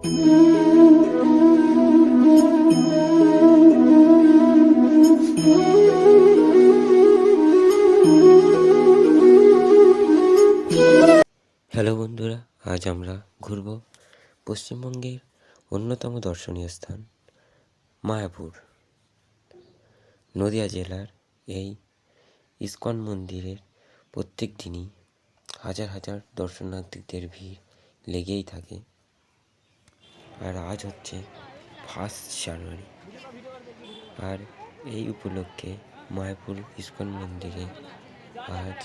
Hello বন্ধুরা, আজ আমরা ঘুরব পশ্চিমবঙ্গের অন্যতম দর্শনীয় স্থান, মায়াপুর। নদিয়া জেলার এই ইস্কন মন্দিরের প্রত্যেক দিনই হাজার হাজার দর্শনার্থীদের ভিড় লেগেই থাকে। আর আজ হচ্ছে ফার্স্ট জানুয়ারি আর এই উপলক্ষে মায়াপুর ইস্কন মন্দিরে আজ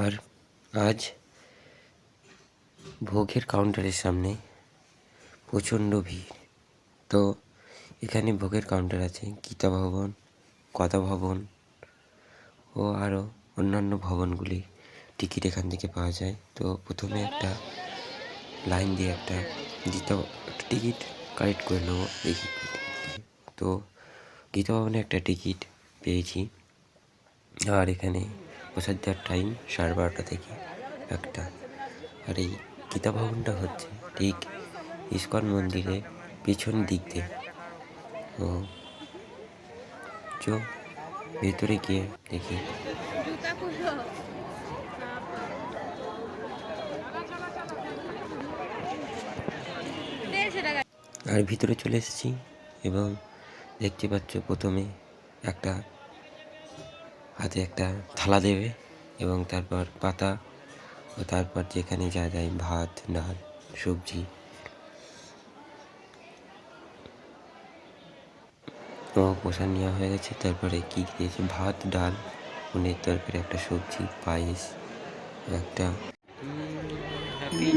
আর আজ ভোগের কাউন্টারের সামনে প্রচণ্ড ভিড়। তো এখানে ভোগের কাউন্টার আছে। গীতা ভবন কথা ভবন ও আরও অন্যান্য ভবনগুলি টিকিট এখান থেকে পাওয়া যায়। তো প্রথমে একটা লাইন দিয়ে একটা গীতা টিকিট কালেক্ট করে নেব। দেখি। তো গীতা ভবনে একটা টিকিট পেয়েছি। আর এখানে প্রসাদ দেওয়ার টাইম সাড়ে বারোটা থেকে একটা। আর এই গীতা ভবনটা হচ্ছে ঠিক ইস্কন মন্দিরের পিছন দিক দিয়ে। ও। চো ভেতরে গিয়ে দেখি। আর ভিতরে চলে এসেছি এবং দেখতে পাচ্ছ প্রথমে একটা হাতে একটা থালা দেবে এবং তারপর পাতা ও তারপর যেখানে যা যায় ভাত, ডাল, সবজি প্রসাদ নেওয়া হয়ে গেছে। তারপরে কী দিয়েছে? ভাত, ডাল, পনির তরকারি একটা সবজি, পায়েস, একটা হ্যাপি